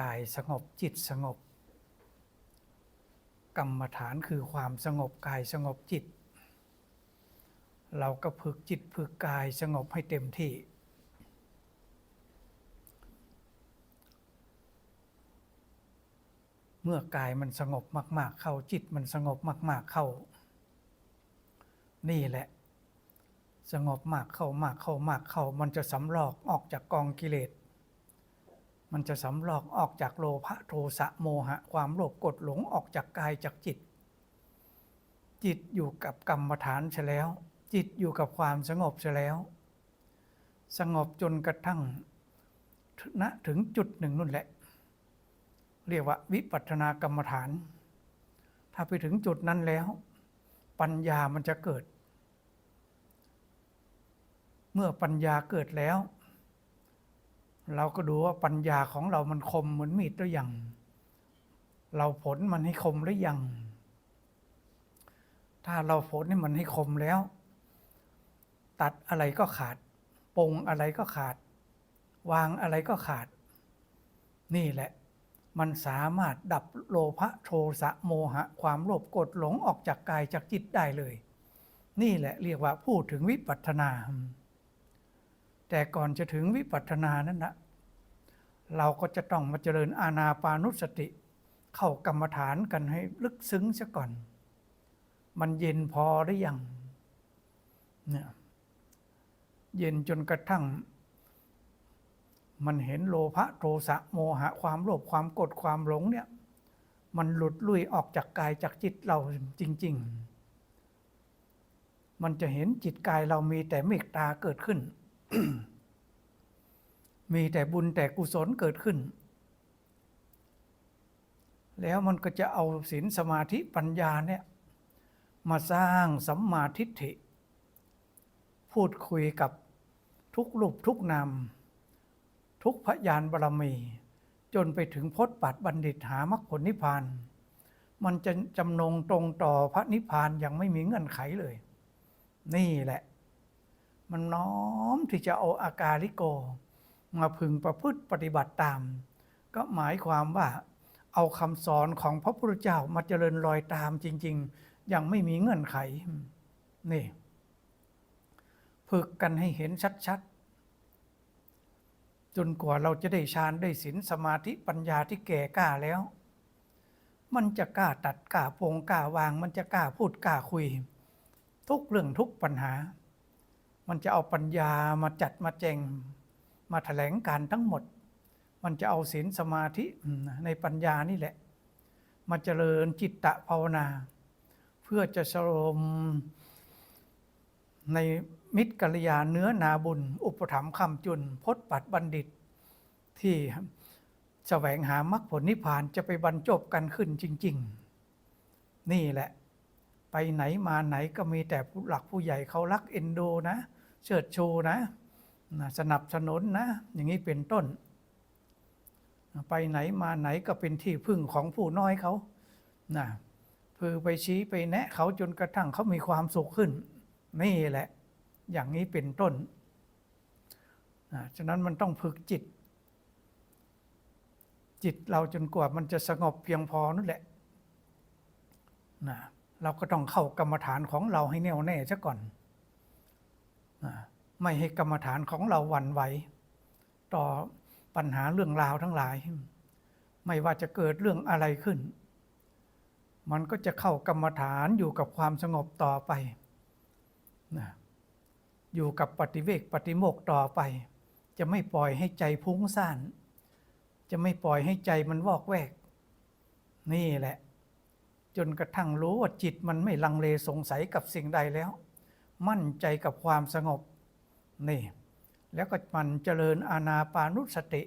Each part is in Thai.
กายสงบจิตสงบ กรรมฐานคือความสงบกายสงบจิต เราก็ฝึกจิตฝึกกายสงบให้เต็มที่ เมื่อกายมันสงบมาก ๆ เข้าจิตมันสงบมาก ๆ เข้า นี่แหละ สงบมากเข้ามากเข้ามากเข้ามันจะสำลอกออกจากกองกิเลส มันจะสำลอกออกจากโลภะโทสะโมหะ ความโลภกดหลงออกจากกายจากจิต จิตอยู่กับกรรมฐานเสียแล้ว จิตอยู่กับความสงบเสียแล้ว สงบจนกระทั่งณถึงจุดหนึ่งนู่นแหละ เรียกว่าวิปัสสนากรรมฐาน ถ้าไปถึงจุดนั้นแล้ว ปัญญามันจะเกิด เมื่อปัญญาเกิดแล้ว เราก็ดูว่าปัญญาของเรามันคมเหมือนมีดหรือยัง เราผลมันให้คมหรือยัง ถ้าเราผลให้มันให้คมแล้ว ตัดอะไรก็ขาดปงอะไรก็ขาด วางอะไรก็ขาด นี่แหละ มันสามารถดับโลภะโทสะโมหะ ความโลภกรธหลงออกจากกายจากจิตได้เลย นี่แหละเรียกว่าพูดถึงวิปัสสนา แต่ก่อนจะถึงวิปัสสนานั้นนะเราก็จะต้องมาเจริญอาณาปานุสติ เข้ากรรมฐานกันให้ลึกซึ้งซะก่อน มันเย็นพอหรือยังเนี่ยเย็นจนกระทั่ง มันเห็นโลภะโทสะโมหะความโลภความโกรธความหลงเนี่ย มันหลุดลุ่ยออกจากกายจากจิตเราจริง ๆ มันจะเห็นจิตกายเรามีแต่เมตตาเกิดขึ้น มีแต่บุญแต่กุศลเกิดขึ้น แล้วมันก็จะเอาศีลสมาธิปัญญาเนี่ยมาสร้างสัมมาทิฏฐิ พูดคุยกับทุกรูปทุกนามทุกพยานบารมี จนไปถึงพจน์ปัดบัณฑิตหามรรคผลนิพพาน มันจะจำนงตรงต่อพระนิพพานย่างไม่มีเงื่อนไขเลย นี่แหละ มันน้อมที่จะเอาอาการิโก มาพึงประพฤติปฏิบัติตาม ก็หมายความว่าเอาคำสอนของพระพุทธเจ้ามาเจริญรอยตามจริงๆอย่างไม่มีเงื่อนไข นี่ ฝึกกันให้เห็นชัดๆ จนกว่าเราจะได้ฌานได้ศีลสมาธิปัญญาที่แก่กล้าแล้ว มันจะกล้าตัดกล้าโปงกล้าวาง มันจะกล้าพูดกล้าคุย ทุกเรื่องทุกปัญหา มันจะเอาปัญญามาจัดมาแจง มาแถลงการทั้งหมด มันจะเอาศีลสมาธิในปัญญานี่แหละ มาเจริญจิตตะภาวนา เพื่อจะสรมในมิตรกัลยาเนื้อนาบุญ อุปถัมภ์คำจุนพจน์ปัดบัณฑิต ที่แสวงหามรรคผลนิพพานจะไปบรรจบกันขึ้นจริง ๆ นี่แหละ ไปไหนมาไหนก็มีแต่ผู้หลักผู้ใหญ่เขารักเอ็นดูนะ เชิดชูนะสนับสนุนนะ อย่างนี้เป็นต้น ไปไหนมาไหนก็เป็นที่พึ่งของผู้น้อยเขานะคือไปชี้ไปแนะเขาจนกระทั่งเขามีความสุขขึ้น นี่แหละ อย่างนี้เป็นต้นนะฉะนั้นมันต้องฝึกจิต จิตเราจนกว่ามันจะสงบเพียงพอนั่นแหละนะเราก็ต้องเข้ากรรมฐานของเราให้แน่วแน่ซะก่อน ไม่ให้กรรมฐานของเราหวั่นไหวต่อปัญหาเรื่องราวทั้งหลาย ไม่ว่าจะเกิดเรื่องอะไรขึ้น มันก็จะเข้ากรรมฐานอยู่กับความสงบต่อไปนะอยู่กับปฏิเวกปฏิโมกต่อไป จะไม่ปล่อยให้ใจพุ่งซ่าน จะไม่ปล่อยให้ใจมันวอกแวก นี่แหละ จนกระทั่งรู้ว่าจิตมันไม่ลังเลสงสัยกับสิ่งใดแล้ว มั่นใจกับความสงบนี่แล้วก็มันเจริญอาณาปานุสติ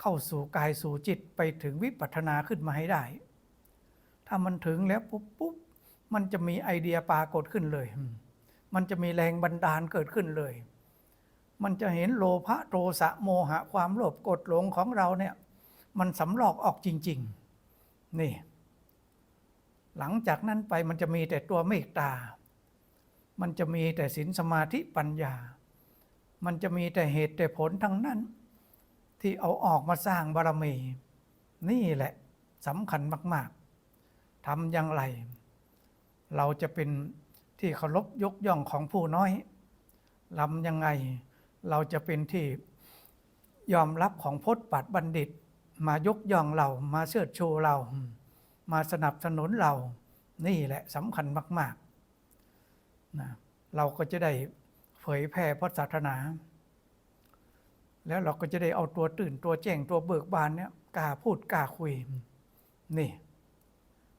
เข้าสู่กายสู่จิตไปถึงวิปัสสนาขึ้นมาให้ได้ ถ้ามันถึงแล้วปุ๊บปุ๊บมันจะมีไอเดียปรากฏขึ้นเลย มันจะมีแรงบันดาลเกิดขึ้นเลย มันจะเห็นโลภะโทสะโมหะความโลภกดหลงของเราเนี่ย มันสำลอกออกจริง ๆ นี่ หลังจากนั้นไปมันจะมีแต่ตัวเมตตา มันจะมีแต่ศีลสมาธิปัญญา มันจะมีแต่เหตุแต่ผลทั้งนั้น ที่เอาออกมาสร้างบารมี นี่แหละสำคัญมาก ๆทำอย่างไร เราจะเป็นที่เคารพยกย่องของผู้น้อยลำยังไง เราจะเป็นที่ยอมรับของพจน์ปัดบัณฑิต มายกย่องเรามาเชิดชูเรา มาสนับสนุนเรา นี่แหละสำคัญมาก ๆ นะเราก็จะได้เผยแผ่พระศาสนา แล้วเราก็จะได้เอาตัวตื่นตัวแจ้งตัวเบิกบานเนี่ยกล้าพูดกล้าคุย นี่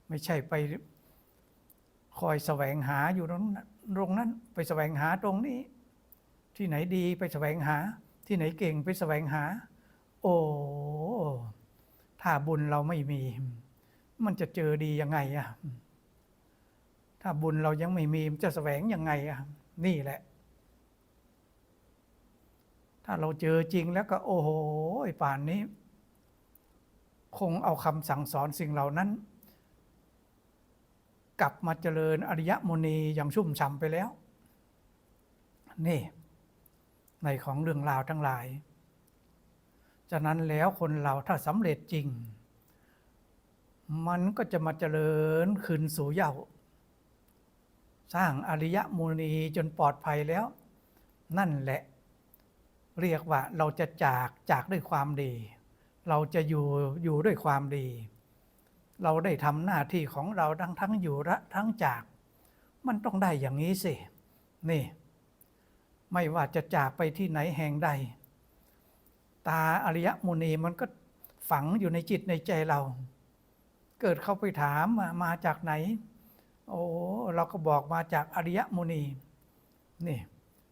ไม่ใช่ไปคอยแสวงหาอยู่ตรงนั้นตรงนั้น ไปแสวงหาตรงนี้ ที่ไหนดีไปแสวงหา ที่ไหนเก่งไปแสวงหา โอ้ถ้าบุญเราไม่มี มันจะเจอดียังไงอะ ถ้าบุญเรายังไม่มีจะแสวงยังไงอะนี่แหละ ถ้าเราเจอจริงแล้วก็ โอ้โหป่านนี้ คงเอาคำสั่งสอนสิ่งเหล่านั้น กลับมาเจริญอริยมณีอย่างชุ่มฉ่ำไปแล้ว นี่ ในของเรื่องราวทั้งหลายฉะนั้นแล้วคนเราถ้าสำเร็จจริง มันก็จะมาเจริญคืนสู่เยา สร้างอริยมูนีจนปลอดภัยแล้ว นั่นแหละ เรียกว่าเราจะจากจากด้วยความดี เราจะอยู่อยู่ด้วยความดี เราได้ทำหน้าที่ของเราทั้งทั้งอยู่และทั้งจาก มันต้องได้อย่างนี้สิ นี่ ไม่ว่าจะจากไปที่ไหนแห่งใด ตาอริยมุนีมันก็ฝังอยู่ในจิตในใจเรา เกิดเข้าไปถามมามาจากไหน โอ้ เราก็บอกมาจากอริยมุนีนี่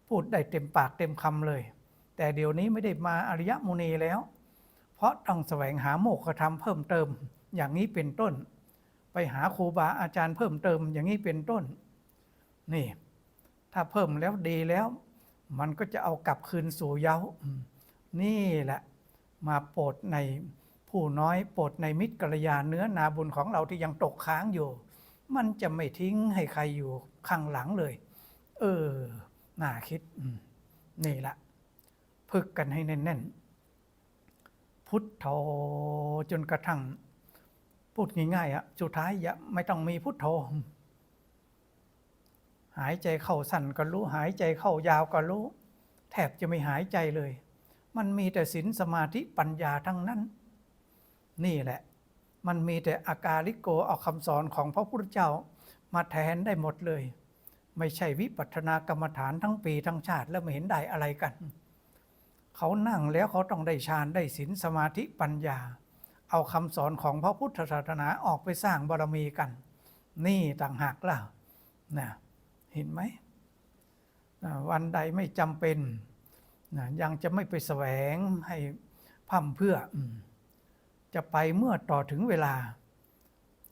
พูดได้เต็มปากเต็มคำเลย แต่เดี๋ยวนี้ไม่ได้มาอริยมุนีแล้ว เพราะต้องแสวงหาโมกขธรรมเพิ่มเติมอย่างนี้เป็นต้น ไปหาครูบาอาจารย์เพิ่มเติมอย่างนี้เป็นต้น นี่ ถ้าเพิ่มแล้วดีแล้ว มันก็จะเอากลับคืนสู่เย้า นี่แหละมาโปรดในผู้น้อยโปรดในมิตรกัลยาเนื้อนาบุญของเราที่ยังตกค้างอยู่ มันจะไม่ทิ้งให้ใครอยู่ข้างหลังเลย เออ น่าคิด นี่แหละพึกกันให้แน่นๆ พุทโธจนกระทั่ง พูดง่ายๆอะสุดท้ายอย่าไม่ต้องมีพุทโธ หายใจเข้าสั้นก็รู้ หายใจเข้ายาวก็รู้ แทบจะไม่หายใจเลย มันมีแต่ศีลสมาธิปัญญาทั้งนั้น นี่แหละ มันมีแต่อาการลิโกเอาคำสอนของพระพุทธเจ้า มาแทนได้หมดเลย ไม่ใช่วิปัสสนากรรมฐานทั้งปีทั้งชาติแล้วไม่เห็นได้อะไรกัน เขานั่งแล้วเขาต้องได้ฌานได้ศีลสมาธิปัญญา เอาคำสอนของพระพุทธศาสนาออกไปสร้างบารมีกัน นี่ต่างหากล่ะนะเห็นไหมวันใดไม่จำเป็นนะยังจะไม่ไปแสวงให้พั่มเพื่ออ จะไปเมื่อต่อถึงเวลา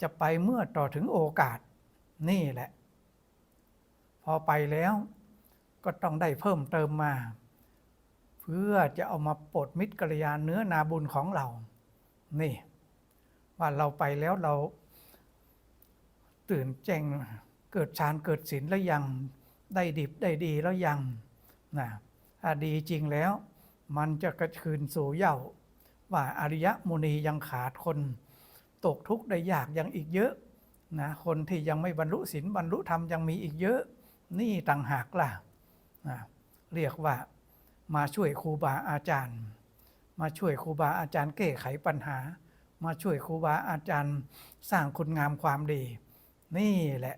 จะไปเมื่อต่อถึงโอกาส นี่แหละ พอไปแล้วก็ต้องได้เพิ่มเติมมา เพื่อจะเอามาปลดมิตรกัลยาเนื้อนาบุญของเรา นี่ ว่าเราไปแล้วเราตื่นแจ้งเกิดฌานเกิดศีลแล้วยังได้ดิบได้ดีแล้วยังนะถ้าดีจริงแล้ว มันจะกระคืนสู่เย้า ว่าอริยมุนียังขาดคนตกทุกข์ได้ยากยังอีกเยอะนะคนที่ยังไม่บรรลุศีลบรรลุธรรมยังมีอีกเยอะ นี่ต่างหากล่ะนะเรียกว่ามาช่วยครูบาอาจารย์ มาช่วยครูบาอาจารย์แก้ไขปัญหา มาช่วยครูบาอาจารย์สร้างคุณงามความดี นี่แหละ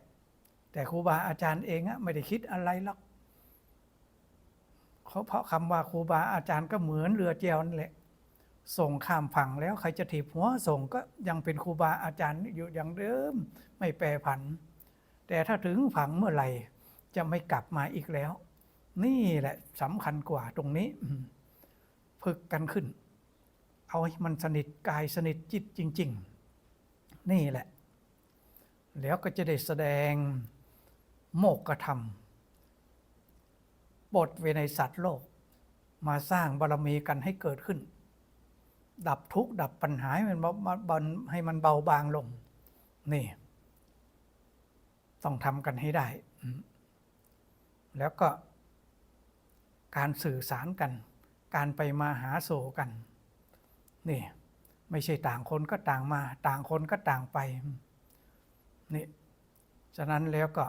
แต่ครูบาอาจารย์เองอะไม่ได้คิดอะไรหรอกเพราะคำว่าครูบาอาจารย์ก็เหมือนเรือเจียวนั่นแหละ ส่งข้ามฝั่งแล้วใครจะถีบหัวส่งก็ยังเป็นครูบาอาจารย์อยู่อย่างเดิมไม่แปรผัน แต่ถ้าถึงฝั่งเมื่อไหร่ จะไม่กลับมาอีกแล้ว นี่แหละสำคัญกว่าตรงนี้ฝึกกันขึ้น เอาให้มันสนิทกายสนิทจิตจริง ๆ นี่แหละ แล้วก็จะได้แสดงโมกขธรรม บทเวในสัตว์โลก มาสร้างบารมีกันให้เกิดขึ้น ดับทุกข์ดับปัญหาให้มันเบาให้มันเบาบางลง นี่ ต้องทำกันให้ได้ แล้วก็การสื่อสารกัน การไปมาหาโศกัน นี่ ไม่ใช่ต่างคนก็ต่างมา ต่างคนก็ต่างไป นี่ ฉะนั้นแล้วก็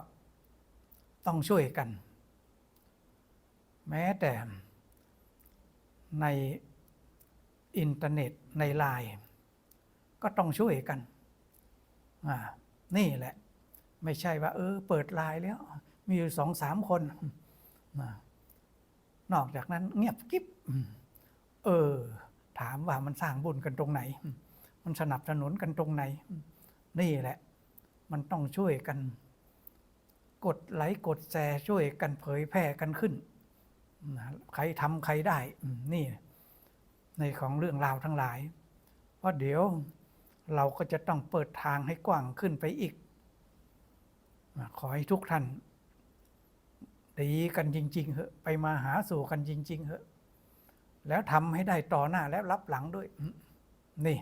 ต้องช่วยกัน แม้แต่ใน อินเทอร์เน็ตในไลน์ก็ต้องช่วยกันอ่านี่แหละ ไม่ใช่ว่า เออ เปิดไลน์แล้ว มีอยู่สองสามคน นอกจากนั้น เงียบกิ๊บเออ ถามว่ามันสร้างบุญกันตรงไหน มันสนับสนุนกันตรงไหน นี่แหละ มันต้องช่วยกัน กดไลค์กดแชร์ช่วยกันเผยแพร่กันขึ้น ใครทำใครได้ นี่ ในของเรื่องราวทั้งหลาย เพราะเดี๋ยวเราก็จะต้องเปิดทางให้กว้างขึ้นไปอีก ขอให้ทุกท่านดีกันจริง ๆเหอะไปมาหาสู่กันจริง ๆเหอะ แล้วทำให้ได้ต่อหน้าและรับหลังด้วย นี่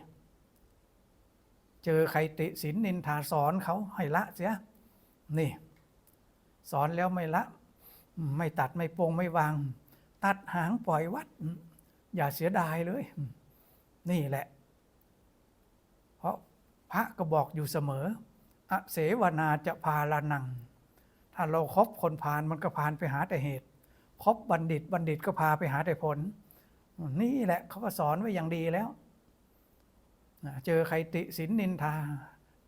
เจอใครติสินนินทาสอนเขาให้ละเสีย นี่ สอนแล้วไม่ละ ไม่ตัดไม่โปรงไม่วาง ตัดหางปล่อยวัด อย่าเสียดายเลย นี่แหละ เพราะพระก็บอกอยู่เสมอ อเสวนาจะพาลานัง ถ้าเราครบคนพาลมันก็พาลไปหาแต่เหตุคบบัณฑิตบัณฑิตก็พาไปหาแต่ผล นี่แหละเขาก็สอนไว้อย่างดีแล้ว เจอใครติสินนินทา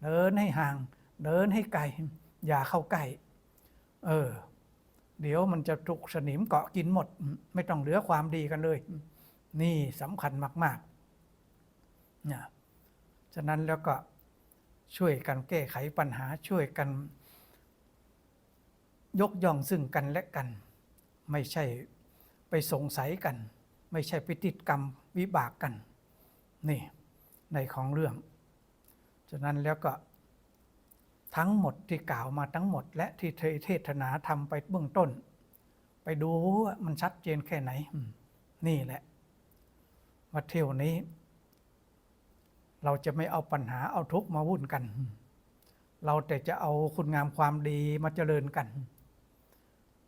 เดินให้ห่าง เดินให้ไกล อย่าเข้าใกล้ เออ เดี๋ยวมันจะถูกสนิมเกาะกินหมด ไม่ต้องเหลือความดีกันเลย นี่สำคัญมากๆนี่ฉะนั้นแล้วก็ช่วยกันแก้ไขปัญหาช่วยกัน ยกย่องซึ่งกันและกัน ไม่ใช่ไปสงสัยกัน ไม่ใช่ไปติดกรรมวิบากกัน นี่ในของเรื่อง ฉะนั้นแล้วก็ทั้งหมดที่กล่าวมาทั้งหมด และที่เทศนาทำไปเบื้องต้น ไปดูว่ามันชัดเจนแค่ไหน นี่แหละ ว่าเที่ยวนี้ เราจะไม่เอาปัญหาเอาทุกข์มาวุ่นกัน เราแต่จะเอาคุณงามความดีมาเจริญกัน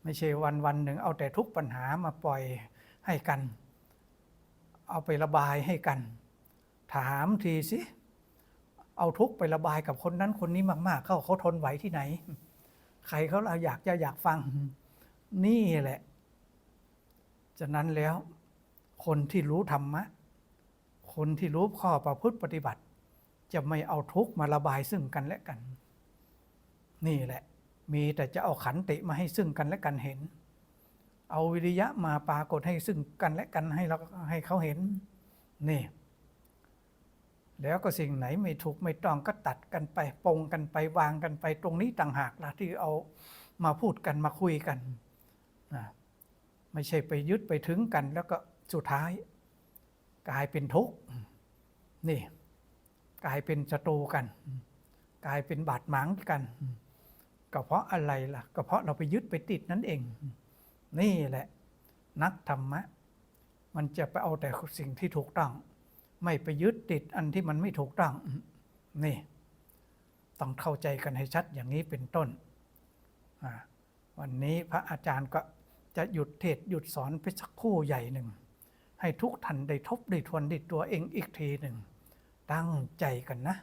ไม่ใช่วันวันหนึ่งเอาแต่ทุกปัญหามาปล่อยให้กัน เอาไประบายให้กัน ถามทีสิเอาทุกไประบายกับคนนั้นคนนี้มาก ๆ เขาเขาทนไหวที่ไหน ใครเขาเราอยากจะอยากฟัง นี่แหละ ฉะนั้นแล้ว คนที่รู้ธรรมะ คนที่รู้ข้อประพฤติปฏิบัติ จะไม่เอาทุกข์มาระบายซึ่งกันและกัน นี่แหละ มีแต่จะเอาขันติมาให้ซึ่งกันและกันเห็น เอาวิริยะมาปรากฏให้ซึ่งกันและกันให้เราให้เขาเห็น นี่ แล้วก็สิ่งไหนไม่ถูกไม่ต้องก็ตัดกันไปปรงกันไปวางกันไปตรงนี้ต่างหากละที่เอามาพูดกันมาคุยกันนะไม่ใช่ไปยึดไปถึงกันแล้วก็ สุดท้าย กลายเป็นทุกข์นี่ กลายเป็นศัตรูกัน กลายเป็นบาดหมางกันก็เพราะอะไรล่ะก็เพราะเราไปยึดไปติดนั่นเอง นี่แหละ นักธรรมะ มันจะไปเอาแต่สิ่งที่ถูกต้อง ไม่ไปยึดติดอันที่มันไม่ถูกต้อง นี่ ต้องเข้าใจกันให้ชัดอย่างนี้เป็นต้น วันนี้พระอาจารย์ก็จะหยุดเทศหยุดสอนไปสักคู่ใหญ่หนึ่ง ให้ทุกท่านได้ทบได้ทวนดิตัวเองอีกทีหนึ่ง ตั้งใจกันนะ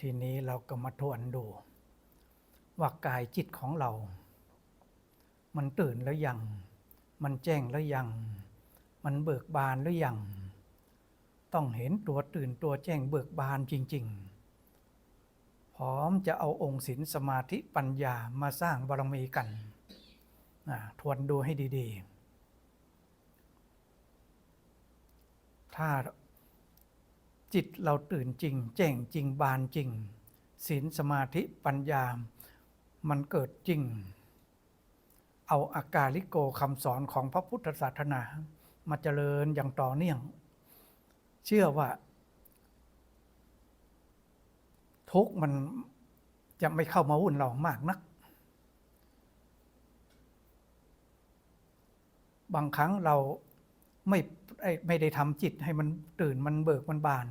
ทีนี้เราก็มาทวนดู ว่ากายจิตของเรา มันตื่นแล้วยัง มันแจ้งแล้วยัง มันเบิกบานหรือยัง ต้องเห็นตัวตื่นตัวแจ้งเบิกบานจริง ๆ พร้อมจะเอาองค์ศีลสมาธิปัญญามาสร้างบารมีกันทวนดูให้ดี ๆ ถ้า จิตเราตื่นจริง แจ้งจริงบานจริงศีลสมาธิปัญญา มันเกิดจริง เอาอากาลิโกคำสอนของพระพุทธศาสนา มาเจริญอย่างต่อเนื่อง เชื่อว่า ทุกมันจะไม่เข้ามาวุ่นเรามากนัก บางครั้งเราไม่ ไม่ได้ทำจิตให้มันตื่นมันเบิกมันบาน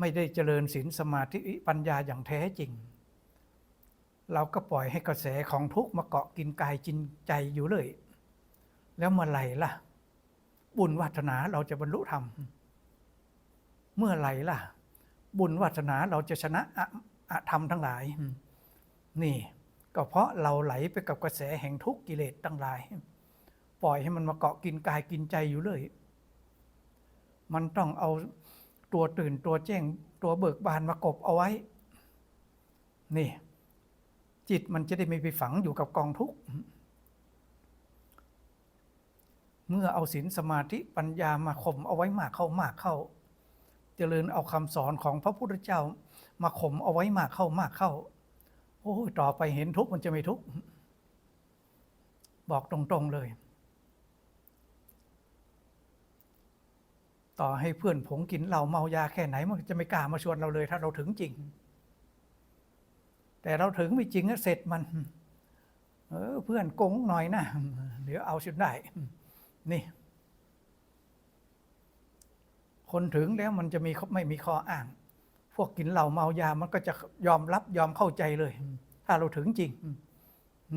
ไม่ได้เจริญศีลสมาธิปัญญาอย่างแท้จริง เราก็ปล่อยให้กระแสของทุกข์มาเกาะกินกายจินใจอยู่เลย แล้วเมื่อไหร่ล่ะ บุญวัฒนาเราจะบรรลุธรรมเมื่อไหร่ล่ะ บุญวัฒนาเราจะชนะอะอะธรรมทั้งหลาย นี่ ก็เพราะเราไหลไปกับกระแสแห่งทุกข์กิเลสทั้งหลาย ปล่อยให้มันมาเกาะกินกายกินใจอยู่เลย มันต้องเอาตัวตื่นตัวแจ้ง ตัวเบิกบานมากบเอาไว้ นี่ จิตมันจะได้ไม่ไปฝังอยู่กับกองทุกข์เมื่อเอาศีลสมาธิปัญญามาข่มเอาไว้มากเข้ามากเข้า เจริญเอาคำสอนของพระพุทธเจ้า มาข่มเอาไว้มากเข้ามากเข้า โอ้ยต่อไปเห็นทุกข์มันจะไม่ทุกข์บอกตรงๆเลย ต่อให้เพื่อนผงกินเหล้าเมายาแค่ไหนมันจะไม่กล้ามาชวนเราเลย ถ้าเราถึงจริง แต่เราถึงไม่จริงก็เสร็จมัน เออ เพื่อนโกงหน่อยนะเดี๋ยวเอาชุดได้ นี่ คนถึงแล้วมันจะมีไม่มีข้ออ้าง พวกกินเหล้าเมายามันก็จะยอมรับยอมเข้าใจเลย ถ้าเราถึงจริง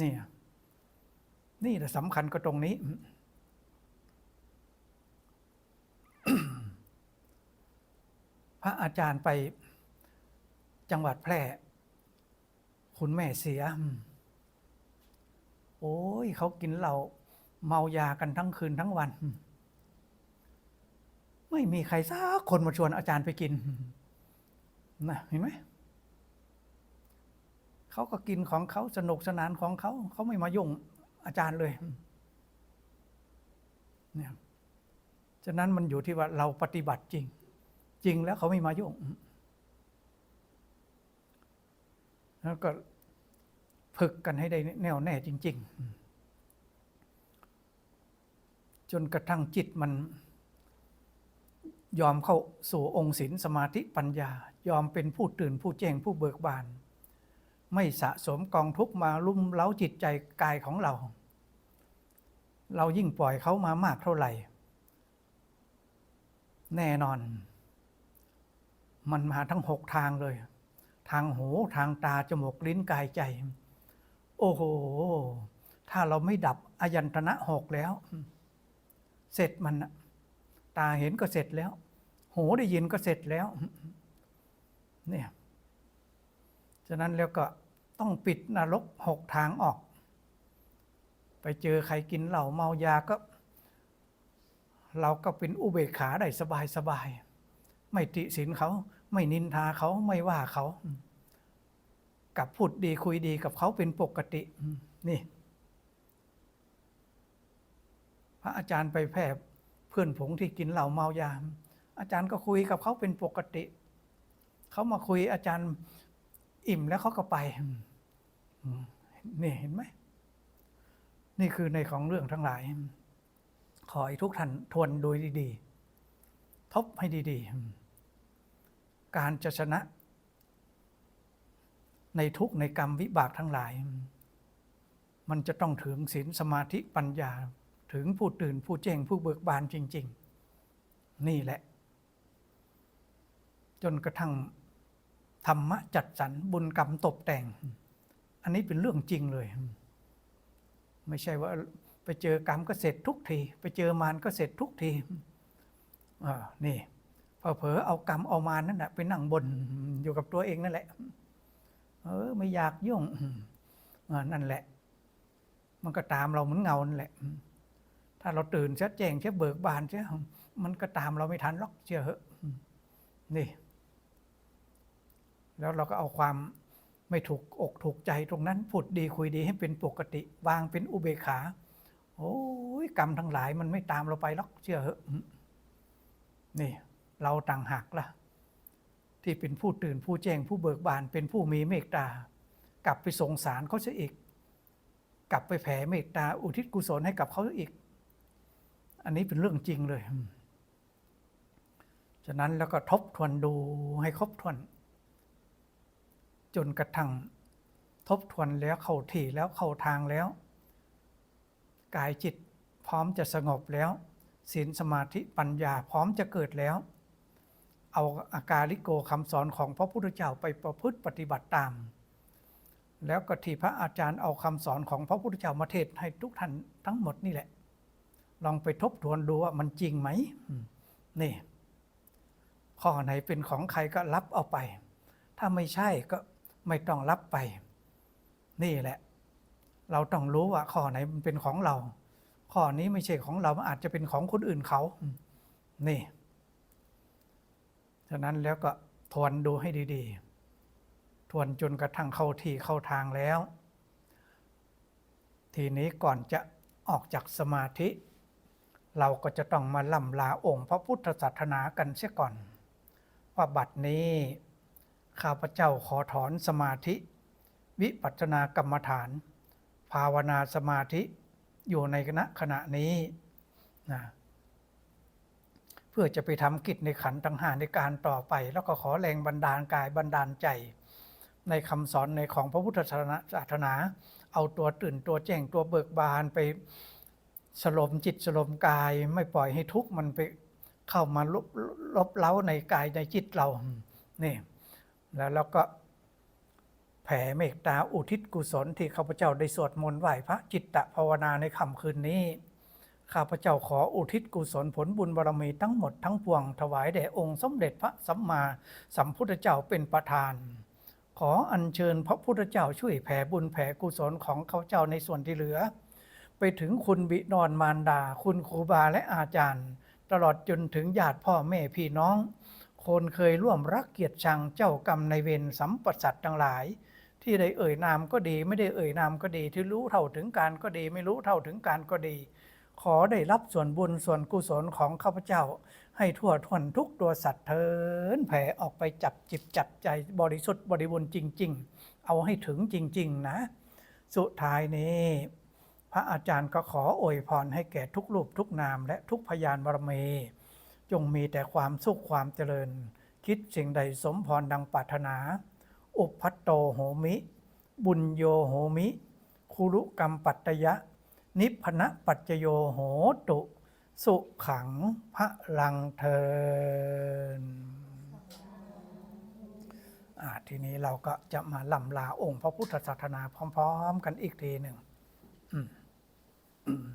นี่นี่แหละสำคัญก็ตรงนี้ พระอาจารย์ไปจังหวัดแพร่ คุณแม่เสีย โอ้ยเขากินเหล้าเมายากันทั้งคืนทั้งวัน ไม่มีใครสักคนมาชวนอาจารย์ไปกินนะเห็นไหมเขาก็กินของเขาสนุกสนานของเขาเขาไม่มายุ่งอาจารย์เลยเนี่ยฉะนั้นมันอยู่ที่ว่าเราปฏิบัติจริง จริงแล้วเขาไม่มายุ่ง แล้วก็ฝึกกันให้ได้แน่วแน่จริง ๆ จนกระทั่งจิตมัน ยอมเข้าสู่องค์ศีลสมาธิปัญญา ยอมเป็นผู้ตื่นผู้แจ้งผู้เบิกบาน ไม่สะสมกองทุกข์มาลุ่มเล้าจิตใจกายของเรา เรายิ่งปล่อยเขามามากเท่าไหร่ แน่นอน มันมาทั้งหกทางเลย ทางหูทางตาจมูกลิ้นกายใจ โอ้โห ถ้าเราไม่ดับอายันตนะหกแล้ว เสร็จมันตาเห็นก็เสร็จแล้ว หูได้ยินก็เสร็จแล้ว เนี่ย ฉะนั้นแล้วก็ต้องปิดนรกหกทางออก ไปเจอใครกินเหล้าเมายาก็ เราก็เป็นอุเบกขาได้สบายสบายไม่ติสินเขา ไม่นินทาเขาไม่ว่าเขากับพูดดีคุยดีกับเขาเป็นปกตินี่ พระอาจารย์ไปแพร่เพื่อนผงที่กินเหล้าเมายาอาจารย์ก็คุยกับเขาเป็นปกติ เขามาคุยอาจารย์อิ่มแล้วเขาก็ไปนี่เห็นไหม นี่คือในของเรื่องทั้งหลาย ขอให้ทุกท่านทวนโดยดีๆ ทบให้ดี ๆ การจะชนะ ในทุกในกรรมวิบากทั้งหลาย มันจะต้องถึงศีลสมาธิปัญญาถึงผู้ตื่นผู้แจ้งผู้เบิกบานจริง ๆ นี่แหละ จนกระทั่งธรรมะจัดสรรบุญกรรมตกแต่ง อันนี้เป็นเรื่องจริงเลย ไม่ใช่ว่าไปเจอกรรมก็เสร็จทุกที ไปเจอมารก็เสร็จทุกทีอ่านี่ เผลอเอากรรมเอามานั่นแหะไปนั่งบนอยู่กับตัวเองนั่นแหละ เออ ไม่อยากยุ่งนั่นแหละ มันก็ตามเราเหมือนเงานั่นแหละ ถ้าเราตื่นเช้าแจ้งเช้าเบิกบานเช้ามันก็ตามเราไม่ทันหรอกเชื่อเหอะนี่ แล้วเราก็เอาความไม่ถูกอกถูกใจตรงนั้นพูดดีคุยดีให้เป็นปกติวางเป็นอุเบกขา โอ้ยกรรมทั้งหลายมันไม่ตามเราไปหรอกเชื่อเหอะนี่ เราต่างหากล่ะ ที่เป็นผู้ตื่นผู้แจ้งผู้เบิกบานเป็นผู้มีเมตตา กลับไปสงสารเขาเสียอีก กลับไปแผ่เมตตาอุทิศกุศลให้กับเขาอีก อันนี้เป็นเรื่องจริงเลย ฉะนั้นแล้วก็ทบทวนดูให้ครบถ้วน จนกระทั่งทบทวนแล้วเข้าที่แล้วเข้าทางแล้ว กายจิตพร้อมจะสงบแล้วศีลสมาธิปัญญาพร้อมจะเกิดแล้ว เอาอาการลิโกคำสอนของพระพุทธเจ้าไปประพฤติปฏิบัติตาม แล้วก็ที่พระอาจารย์เอาคำสอนของพระพุทธเจ้ามาเทศให้ทุกท่านทั้งหมดนี่แหละ ลองไปทบทวนดูว่ามันจริงไหมนี่ข้อไหนเป็นของใครก็รับเอาไป ถ้าไม่ใช่ก็ไม่ต้องรับไป นี่แหละ เราต้องรู้ว่าข้อไหนมันเป็นของเรา ข้อนี้ไม่ใช่ของเรามันอาจจะเป็นของคนอื่นเขา นี่ ฉะนั้นแล้วก็ทวนดูให้ดีๆ ทวนจนกระทั่งเข้าที่เข้าทางแล้ว ทีนี้ก่อนจะออกจากสมาธิ เราก็จะต้องมาล่ำลาองค์พระพุทธศาสนากันเสียก่อน ว่าบัดนี้ ข้าพเจ้าขอถอนสมาธิ วิปัสสนากรรมฐาน ภาวนาสมาธิอยู่ในณขณะนี้นะ เพื่อจะไปทำกิจในขันต่างหากในการต่อไป แล้วก็ขอแรงบันดาลกายบันดาลใจ ในคำสอนในของพระพุทธศาสนา เอาตัวตื่นตัวแจ้งตัวเบิกบานไปสลมจิตสลมกายไม่ปล่อยให้ทุกข์มันไปเข้ามาลบลบเล้าในกายในจิตเรานี่แล้วเราก็แผ่เมตตาอุทิศกุศลที่ข้าพเจ้าได้สวดมนต์ไหว้พระจิตตภาวนาในค่ำคืนนี้ ข้าพเจ้าขออุทิศกุศลผลบุญบารมีทั้งหมดทั้งปวงถวายแด่องค์สมเด็จพระสัมมาสัมพุทธเจ้าเป็นประธาน ขออัญเชิญพระพุทธเจ้าช่วยแผ่บุญแผ่กุศลของข้าพเจ้าในส่วนที่เหลือ ไปถึงคุณบิดอนมารดา คุณครูบาและอาจารย์ ตลอดจนถึงญาติพ่อแม่พี่น้อง คนเคยร่วมรักเกียรติชังเจ้ากรรมในเวรสัมปัสสัตว์ทั้งหลายที่ได้เอ่ยนามก็ดี ไม่ได้เอ่ยนามก็ดี ที่รู้เท่าถึงการก็ดี ไม่รู้เท่าถึงการก็ดี ขอได้รับส่วนบุญส่วนกุศลของข้าพเจ้า ให้ทั่วท้วนทุกตัวสัตว์เทินแผ่ออกไปจับจิตจับใจบริสุทธิ์บริบูรณ์จริง ๆ เอาให้ถึงจริง ๆ นะ สุดท้ายนี้ พระอาจารย์ก็ขออวยพรให้แก่ทุกรูปทุกนามและทุกพยานบารมีจงมีแต่ความสุขความเจริญ คิดสิ่งใดสมพรดังปรารถนา อุพัตโตโหมิ บุญโยโหมิคุรุกรรมปัตตยะ นิพพนะปัจจโยโหตุ สุขังพระลังเทินทีนี้เราก็จะมาลำลาองค์พระพุทธศาสนาพร้อม ๆ กันอีกทีหนึ่ง อืม